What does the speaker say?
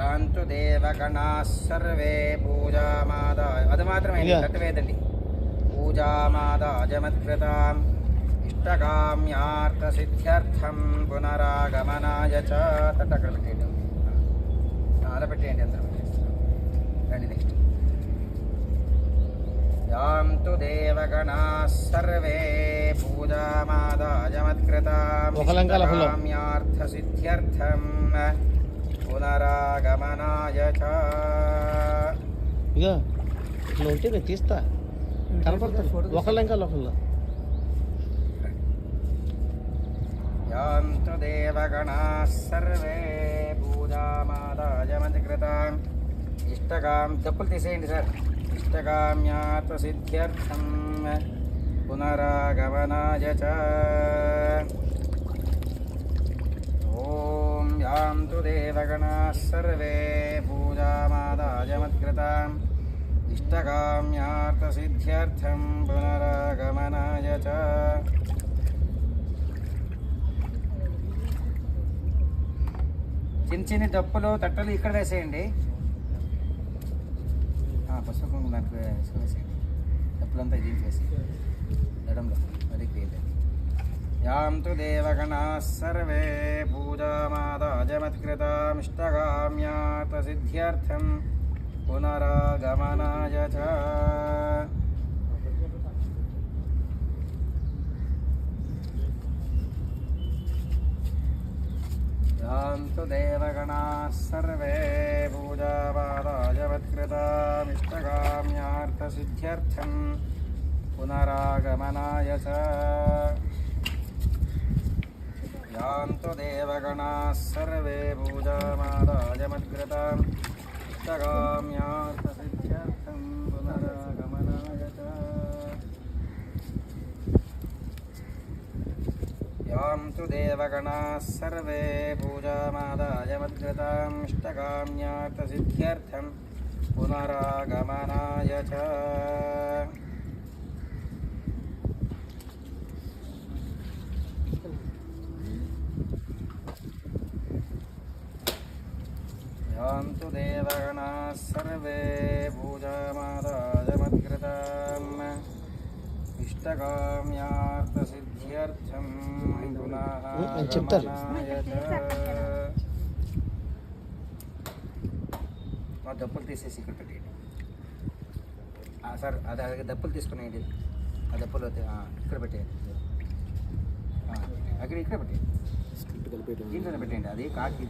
యాంతు దేవగణా survey పూజామాదాయ అది మాత్రమే ఇక. తట్టువేదండి పూజామాదాజమత్కృతాం ఇష్టకామ్యార్థసిద్ధ్యర్థం పునరాగమనాయ చ తట్టు అక్కడ పెట్టేయండి అలా పెట్టేయండి అందరూ. రండి నెక్స్ట్ యాం తు దేవగణా సర్వే లంకాల ఫలం. ఇష్టకామ్యార్థసిద్ధ్యర్థం పునరాగమనాయ ఇక ఇట్లా ఉంటే నేను తీస్తా. కనపడుతుంది ఒకళ్ళ ఇంకా ఒకళ్ళు యాంతు దేవగణాः సర్వే పూజామాదాయమధికృతాం ఇష్టకాం తప్పులు తీసేయండి సార్. ఇష్టకామ్యాత్ సిద్ధ్యర్థం పునరాగమనాయ చ. యాంతు దేవగణాः సర్వే పూజామాదాయమత్కృతాం ఇష్టకామ్యార్థ సిద్ధ్యర్థం పునరాగమనాయ చిన్న చిన్న తట్టలు ఇక్కడ వేసేయండి. పసుపు దాంట్లో వేసేయండి. దప్పులంతా దీంట్లో వేసి ఎడంలో. యాం తు దేవగణా సర్వే పూజామాదాజమత్కృతామిష్టగామ్యాత సిద్ధ్యర్థం పునరాగమనాయ చ యాంతు దేవగణాः సర్వే పూజాపాదాయవత్కృతామిష్టకామ్యార్థసిద్ధ్యర్థం పునరాగమనాయ చ యాంతు దేవగణాः సర్వే పూజామాదాయమత్కృతాం ఇష్టకామ్యార్థసిద్ధ్యర్థం పునరాగమనాయ చ యాం తు దేవగణాः సర్వే పూజామాదాయ మద్గతాం ఇష్టకామ్యార్థసిద్ధ్యర్థం పునరాగమనాయ చ యాం తు దేవగణాः ఇష్టకామ్యార్థసిద్ధ్యర్థం పునః అని చెప్తారు. గమనాయ చ. ఆ దప్పులు తీసేసి ఇక్కడ పెట్టేయండి. ఆ, సార్ అది అది దప్పులు తీసుకునేయండి. ఆ దప్పులు ఇక్కడ పెట్టేయండి. అక్కడ ఇక్కడ పెట్టేయండి. దీంట్లోనే పెట్టేయండి. అది కాకి